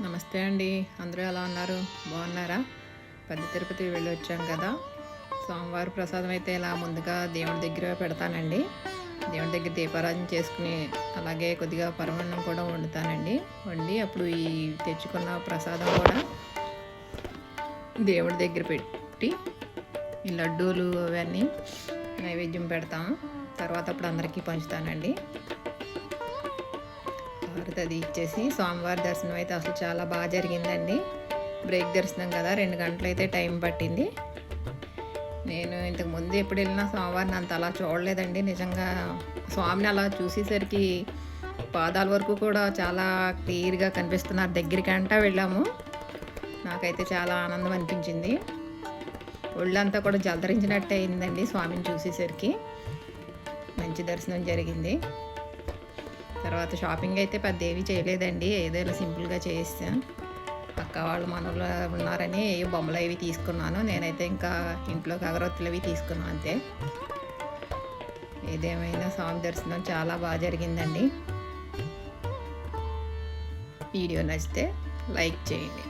నమస్తే అండి. అందరూ ఎలా ఉన్నారు? బాగున్నారా? పెద్ద తిరుపతి వెళ్ళి వచ్చాం కదా. సోమవారం ప్రసాదం అయితే ఇలా ముందుగా దేవుడి దగ్గర పెడతానండి. దేవుడి దగ్గర దీపారాధన చేసుకుని అలాగే కొద్దిగా పరమాన్నం కూడా వండుతానండి. వండి అప్పుడు ఈ తెచ్చుకున్న ప్రసాదం కూడా దేవుడి దగ్గర పెట్టి ఈ లడ్డూలు అవన్నీ నైవేద్యం పెడతాం తర్వాత అప్పుడు అందరికీ పంచుతానండి. హారతి అది ఇచ్చేసి స్వామివారి దర్శనం అయితే అసలు చాలా బాగా జరిగిందండి. బ్రేక్ దర్శనం కదా రెండు గంటలు అయితే టైం పట్టింది. నేను ఇంతకు ముందు ఎప్పుడు వెళ్ళినా స్వామివారిని అంత అలా చూడలేదండి. నిజంగా స్వామిని అలా చూసేసరికి పాదాల వరకు కూడా చాలా క్లియర్గా కనిపిస్తున్నారు. దగ్గరికి అంటా వెళ్ళాము. నాకైతే చాలా ఆనందం అనిపించింది. ఒళ్ళంతా కూడా జలధరించినట్టే అయిందండి స్వామిని చూసేసరికి. మంచి దర్శనం జరిగింది. తర్వాత షాపింగ్ అయితే పెద్ద ఏమీ చేయలేదండి. ఏదో ఇలా సింపుల్గా చేసాను అక్క వాళ్ళు మనలో ఉన్నారని ఏ బొమ్మలు అవి తీసుకున్నాను. నేనైతే ఇంకా ఇంట్లోకి అగరొత్తులు అవి తీసుకున్నాను అంతే. ఏదేమైనా స్వామి దర్శనం చాలా బాగా జరిగిందండి. వీడియో నచ్చితే లైక్ చేయండి.